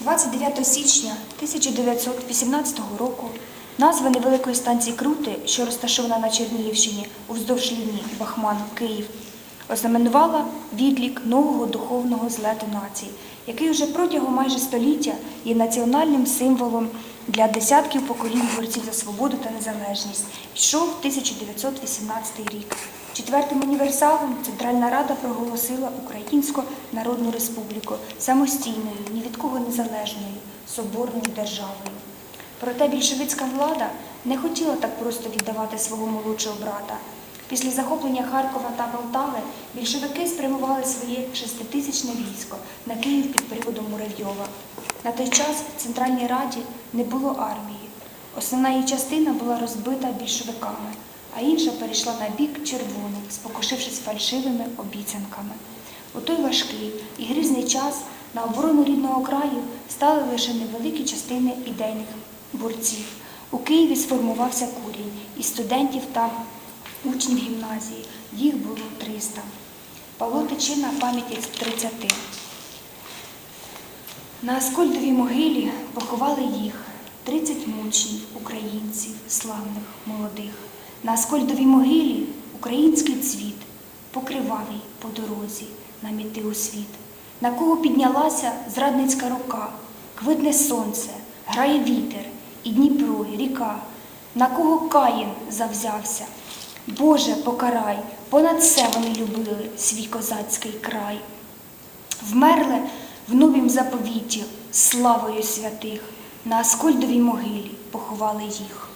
29 січня 1918 року назва невеликої станції Крути, що розташована на Чернігівщині уздовж лінії Бахман, Київ, ознаменувала відлік нового духовного злету нації, який уже протягом майже століття є національним символом для десятків поколінь борців за свободу та незалежність. Йшов 1918 рік. Четвертим універсалом Центральна Рада проголосила Українську Народну Республіку самостійною, ні від кого незалежною, соборною державою. Проте більшовицька влада не хотіла так просто віддавати свого молодшого брата. Після захоплення Харкова та Полтави більшовики спрямували своє шеститисячне військо на Київ під приводом Муравйова. На той час в Центральній Раді не було армії. Основна її частина була розбита більшовиками, а інша перейшла на бік червоних, спокушившись фальшивими обіцянками. У той важкий і грізний час на оборону рідного краю стали лише невеликі частини ідейних борців. У Києві сформувався курінь із студентів та учнів гімназії. Їх було 300. Павло Тичина пам'яті 30. На Аскольдовій могилі поховали їх 30 мучнів, українців, славних, молодих. На Аскольдовій могилі український цвіт, покривавий по дорозі нам іти у світ. На кого піднялася зрадницька рука, квитне сонце, грає вітер, і Дніпро, і ріка. На кого Каїн завзявся? Боже, покарай, понад все вони любили свій козацький край. Вмерли в новім заповіті славою святих, на Аскольдовій могилі поховали їх.